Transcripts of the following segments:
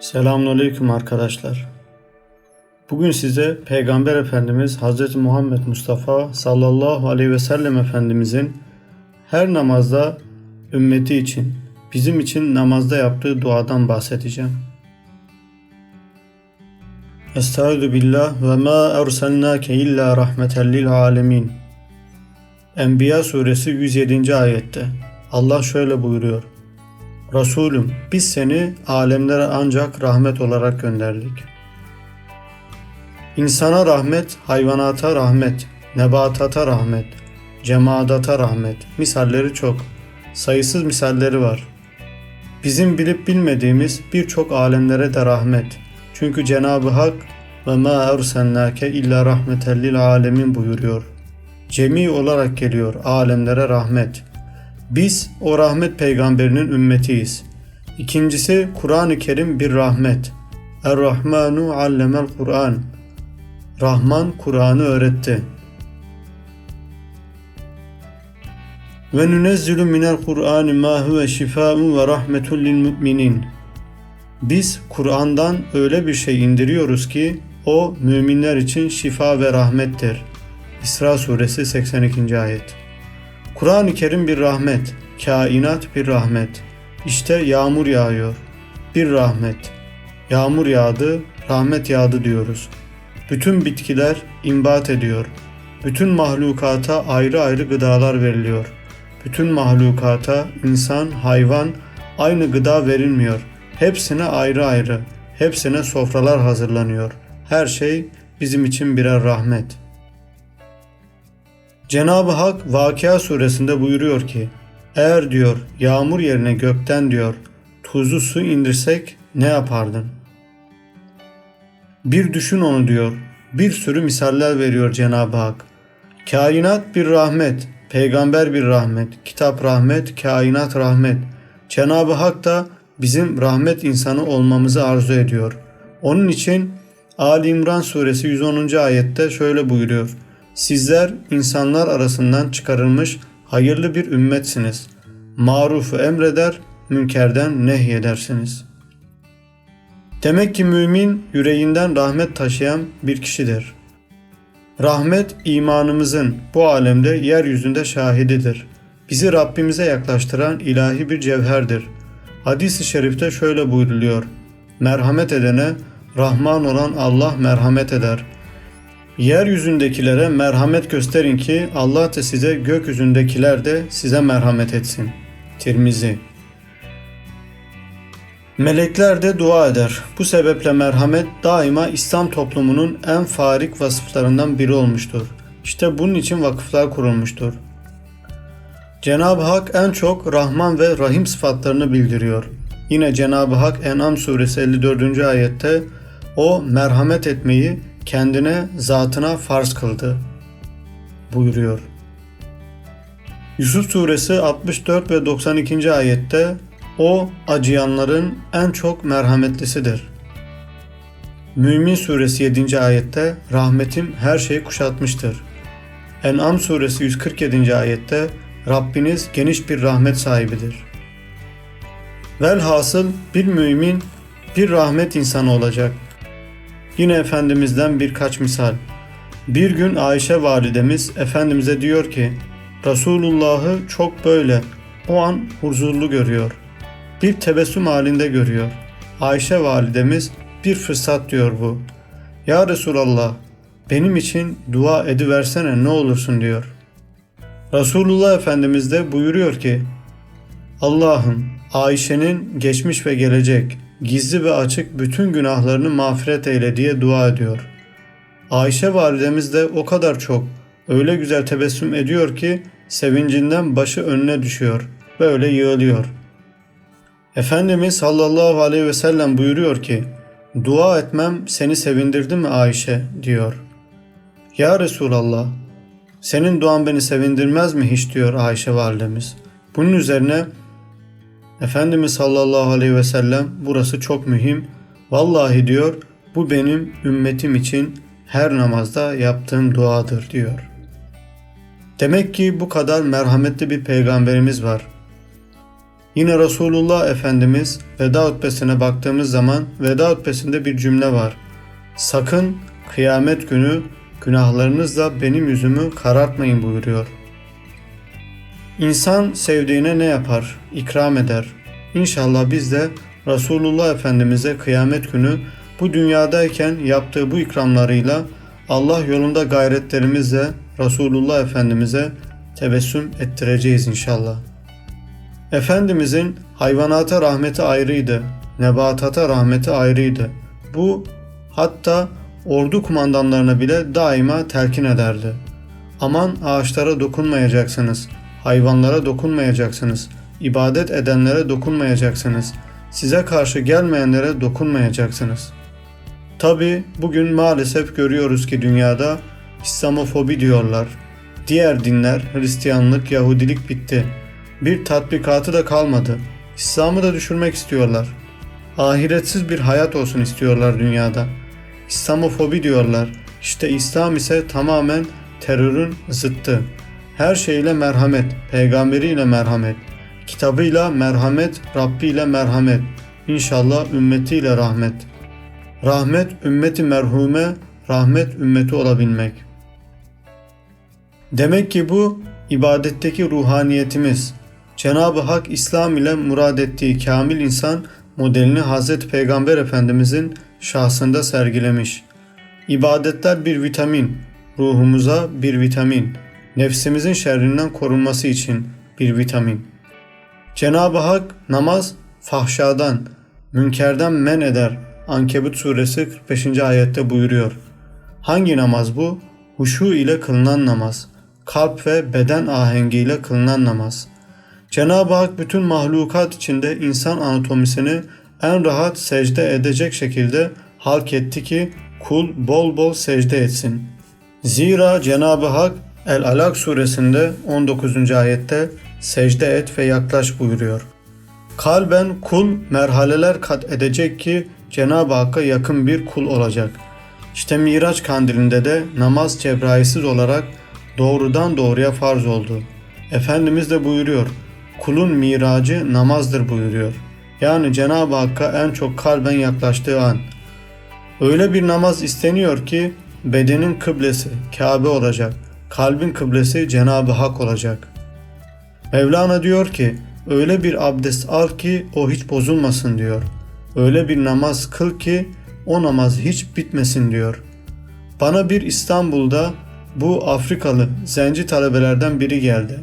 Selamünaleyküm arkadaşlar. Bugün size Peygamber Efendimiz Hz. Muhammed Mustafa sallallahu aleyhi ve sellem Efendimizin her namazda ümmeti için, bizim için namazda yaptığı duadan bahsedeceğim. Estaizu billah ve ma erselnake illa rahmeten lil alemin. Enbiya suresi 107. ayette Allah şöyle buyuruyor. Resulüm biz seni alemlere ancak rahmet olarak gönderdik. İnsana rahmet, hayvanata rahmet, nebatata rahmet, cemadata rahmet. Misalleri çok. Sayısız misalleri var. Bizim bilip bilmediğimiz birçok alemlere de rahmet. Çünkü Cenab-ı Hak ve ma ersennake illa rahmeten lil alemin buyuruyor. Cemi olarak geliyor alemlere rahmet. Biz o rahmet peygamberinin ümmetiyiz. İkincisi Kur'an-ı Kerim bir rahmet. Er-Rahmanu allemel Kur'an. Rahman Kur'an'ı öğretti. Ve nunezzilu minel Kur'an ma huve şifaun ve rahmetun lil müminin. Biz Kur'an'dan öyle bir şey indiriyoruz ki o müminler için şifa ve rahmettir. İsra suresi 82. ayet. Kur'an-ı Kerim bir rahmet, kainat bir rahmet. İşte yağmur yağıyor. Bir rahmet. Yağmur yağdı, rahmet yağdı diyoruz. Bütün bitkiler imbat ediyor. Bütün mahlukata ayrı ayrı gıdalar veriliyor. Bütün mahlukata insan, hayvan aynı gıda verilmiyor. Hepsine ayrı ayrı. Hepsine sofralar hazırlanıyor. Her şey bizim için birer rahmet.'' Cenab-ı Hak Vakıa suresinde buyuruyor ki eğer diyor yağmur yerine gökten diyor tuzlu su indirsek ne yapardın? Bir düşün onu diyor. Bir sürü misaller veriyor Cenab-ı Hak. Kainat bir rahmet, peygamber bir rahmet, kitap rahmet, kainat rahmet. Cenab-ı Hak da bizim rahmet insanı olmamızı arzu ediyor. Onun için Ali İmran suresi 110. ayette şöyle buyuruyor. Sizler insanlar arasından çıkarılmış hayırlı bir ümmetsiniz. Marufu emreder, münkerden nehyedersiniz. Demek ki mümin yüreğinden rahmet taşıyan bir kişidir. Rahmet imanımızın bu alemde yeryüzünde şahididir. Bizi Rabbimize yaklaştıran ilahi bir cevherdir. Hadis-i şerifte şöyle buyruluyor. Merhamet edene Rahman olan Allah merhamet eder.'' Yeryüzündekilere merhamet gösterin ki Allah da size gökyüzündekiler de size merhamet etsin. Tirmizi Melekler de dua eder. Bu sebeple merhamet daima İslam toplumunun en farik vasıflarından biri olmuştur. İşte bunun için vakıflar kurulmuştur. Cenab-ı Hak en çok Rahman ve Rahim sıfatlarını bildiriyor. Yine Cenab-ı Hak En'am suresi 54. ayette o merhamet etmeyi kendine zatına farz kıldı buyuruyor. Yusuf suresi 64 ve 92. ayette o acıyanların en çok merhametlisidir. Mümin suresi 7. ayette rahmetim her şeyi kuşatmıştır. En'am suresi 147. ayette Rabbiniz geniş bir rahmet sahibidir. Velhasıl bir mümin bir rahmet insanı olacak. Yine Efendimiz'den birkaç misal. Bir gün Ayşe validemiz Efendimiz'e diyor ki Resulullah'ı çok böyle o an huzurlu görüyor. Bir tebessüm halinde görüyor. Ayşe validemiz bir fırsat diyor bu. Ya Resulallah benim için dua ediversene ne olursun diyor. Resulullah Efendimiz de buyuruyor ki Allah'ım Ayşe'nin geçmiş ve gelecek gizli ve açık bütün günahlarını mağfiret eyle diye dua ediyor. Ayşe validemiz de o kadar çok, öyle güzel tebessüm ediyor ki sevincinden başı önüne düşüyor, böyle yığılıyor. Efendimiz sallallahu aleyhi ve sellem buyuruyor ki, dua etmem seni sevindirdi mi Ayşe diyor. Ya Resulallah, senin duan beni sevindirmez mi hiç diyor Ayşe validemiz. Bunun üzerine Efendimiz sallallahu aleyhi ve sellem burası çok mühim. Vallahi diyor bu benim ümmetim için her namazda yaptığım duadır diyor. Demek ki bu kadar merhametli bir peygamberimiz var. Yine Resulullah Efendimiz veda hutbesine baktığımız zaman veda hutbesinde bir cümle var. Sakın kıyamet günü günahlarınızla benim yüzümü karartmayın buyuruyor. İnsan sevdiğine ne yapar? İkram eder. İnşallah biz de Resulullah Efendimiz'e kıyamet günü bu dünyadayken yaptığı bu ikramlarıyla Allah yolunda gayretlerimizle Resulullah Efendimiz'e tebessüm ettireceğiz inşallah. Efendimizin hayvanata rahmeti ayrıydı, nebatata rahmeti ayrıydı. Bu hatta ordu kumandanlarına bile daima telkin ederdi. Aman ağaçlara dokunmayacaksınız, hayvanlara dokunmayacaksınız, ibadet edenlere dokunmayacaksınız, size karşı gelmeyenlere dokunmayacaksınız. Tabi bugün maalesef görüyoruz ki dünyada İslamofobi diyorlar. Diğer dinler, Hristiyanlık, Yahudilik bitti. Bir tatbikatı da kalmadı. İslam'ı da düşürmek istiyorlar. Ahiretsiz bir hayat olsun istiyorlar dünyada. İslamofobi diyorlar. İşte İslam ise tamamen terörün zıttı. Her şeyle merhamet, peygamberiyle merhamet, kitabıyla merhamet, Rabbiyle merhamet, İnşallah ümmetiyle rahmet. Rahmet ümmeti merhume, rahmet ümmeti olabilmek. Demek ki bu ibadetteki ruhaniyetimiz. Cenab-ı Hak İslam ile murad ettiği kamil insan modelini Hazreti Peygamber Efendimizin şahsında sergilemiş. İbadetler bir vitamin, ruhumuza bir vitamin, nefsimizin şerrinden korunması için bir vitamin. Cenab-ı Hak namaz fahşadan, münkerden men eder. Ankebut suresi 45. ayette buyuruyor. Hangi namaz bu? Huşu ile kılınan namaz. Kalp ve beden ahengiyle kılınan namaz. Cenab-ı Hak bütün mahlukat içinde insan anatomisini en rahat secde edecek şekilde halk etti ki kul bol bol secde etsin. Zira Cenab-ı Hak El-Alak suresinde 19. ayette secde et ve yaklaş buyuruyor. Kalben kul merhaleler kat edecek ki Cenab-ı Hakk'a yakın bir kul olacak. İşte Miraç kandilinde de namaz cebrailsiz olarak doğrudan doğruya farz oldu. Efendimiz de buyuruyor, kulun miracı namazdır buyuruyor. Yani Cenab-ı Hakk'a en çok kalben yaklaştığı an. Öyle bir namaz isteniyor ki bedenin kıblesi Kabe olacak, kalbin kıblesi Cenab-ı Hak olacak. Mevlana diyor ki, öyle bir abdest al ki o hiç bozulmasın diyor. Öyle bir namaz kıl ki o namaz hiç bitmesin diyor. Bana bir İstanbul'da bu Afrikalı zenci talebelerden biri geldi.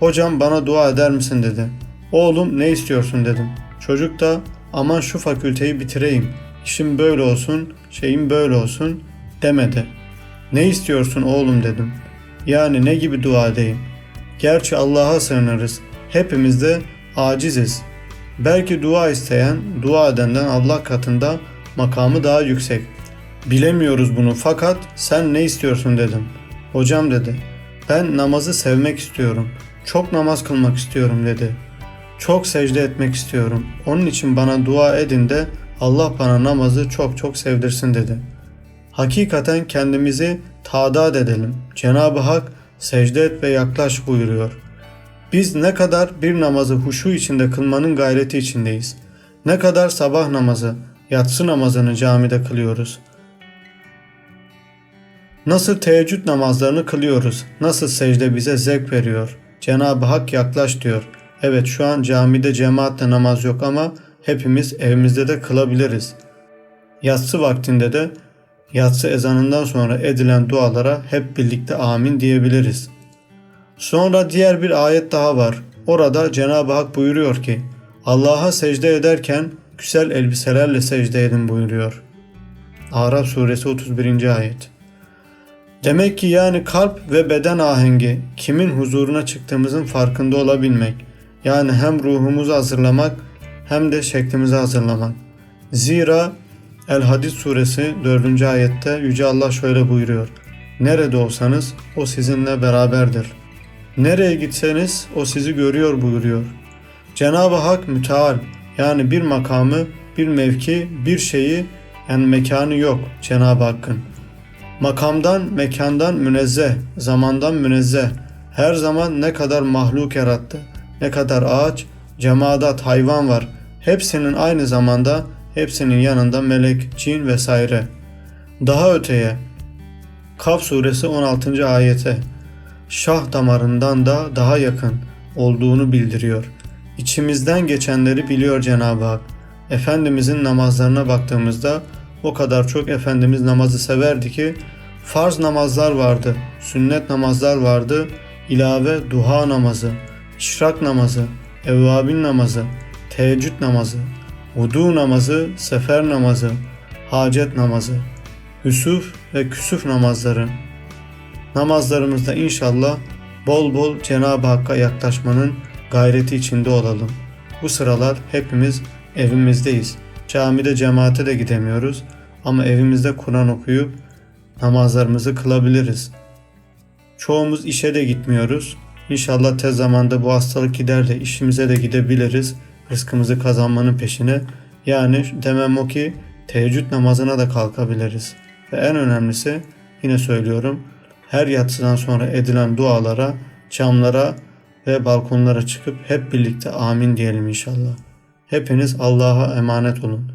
Hocam bana dua eder misin dedi. Oğlum ne istiyorsun dedim. Çocuk da aman şu fakülteyi bitireyim. İşim böyle olsun, şeyim böyle olsun demedi. Ne istiyorsun oğlum dedim. Yani ne gibi dua edeyim? Gerçi Allah'a sığınırız. Hepimiz de aciziz. Belki dua isteyen, dua edenden Allah katında makamı daha yüksek. Bilemiyoruz bunu fakat sen ne istiyorsun dedim. Hocam dedi. Ben namazı sevmek istiyorum. Çok namaz kılmak istiyorum dedi. Çok secde etmek istiyorum. Onun için bana dua edin de Allah bana namazı çok çok sevdirsin dedi. Hakikaten kendimizi tadat edelim. Cenab-ı Hak secde et ve yaklaş buyuruyor. Biz ne kadar bir namazı huşu içinde kılmanın gayreti içindeyiz. Ne kadar sabah namazı, yatsı namazını camide kılıyoruz. Nasıl teheccüd namazlarını kılıyoruz, nasıl secde bize zevk veriyor. Cenab-ı Hak yaklaş diyor. Evet şu an camide cemaatle namaz yok ama hepimiz evimizde de kılabiliriz. Yatsı vaktinde de yatsı ezanından sonra edilen dualara hep birlikte amin diyebiliriz. Sonra diğer bir ayet daha var. Orada Cenab-ı Hak buyuruyor ki Allah'a secde ederken güzel elbiselerle secde edin buyuruyor. Araf suresi 31. ayet. Demek ki yani kalp ve beden ahengi kimin huzuruna çıktığımızın farkında olabilmek. Yani hem ruhumuzu hazırlamak hem de şeklimizi hazırlamak. Zira El Hadid suresi 4. ayette Yüce Allah şöyle buyuruyor. Nerede olsanız o sizinle beraberdir. Nereye gitseniz o sizi görüyor buyuruyor. Cenab-ı Hak müteal yani bir makamı, bir mevki, bir şeyi yani mekanı yok Cenab-ı Hakk'ın. Makamdan, mekandan münezzeh, zamandan münezzeh. Her zaman ne kadar mahluk yarattı, ne kadar ağaç, cemaat, hayvan var. Hepsinin aynı zamanda hepsinin yanında melek, cin vesaire. Daha öteye Kaf suresi 16. ayete şah damarından da daha yakın olduğunu bildiriyor. İçimizden geçenleri biliyor Cenab-ı Hak. Efendimizin namazlarına baktığımızda o kadar çok Efendimiz namazı severdi ki farz namazlar vardı, sünnet namazlar vardı, ilave duha namazı, işrak namazı, evvabin namazı, teheccüd namazı, vudu namazı, sefer namazı, hacet namazı, hüsuf ve küsuf namazları. Namazlarımızda inşallah bol bol Cenab-ı Hakk'a yaklaşmanın gayreti içinde olalım. Bu sıralar hepimiz evimizdeyiz. Camide cemaate de gidemiyoruz ama evimizde Kur'an okuyup namazlarımızı kılabiliriz. Çoğumuz işe de gitmiyoruz. İnşallah tez zamanda bu hastalık gider de işimize de gidebiliriz. Rızkımızı kazanmanın peşine. Yani demem o ki teheccüd namazına da kalkabiliriz. Ve en önemlisi yine söylüyorum her yatsıdan sonra edilen dualara, camlara ve balkonlara çıkıp hep birlikte amin diyelim inşallah. Hepiniz Allah'a emanet olun.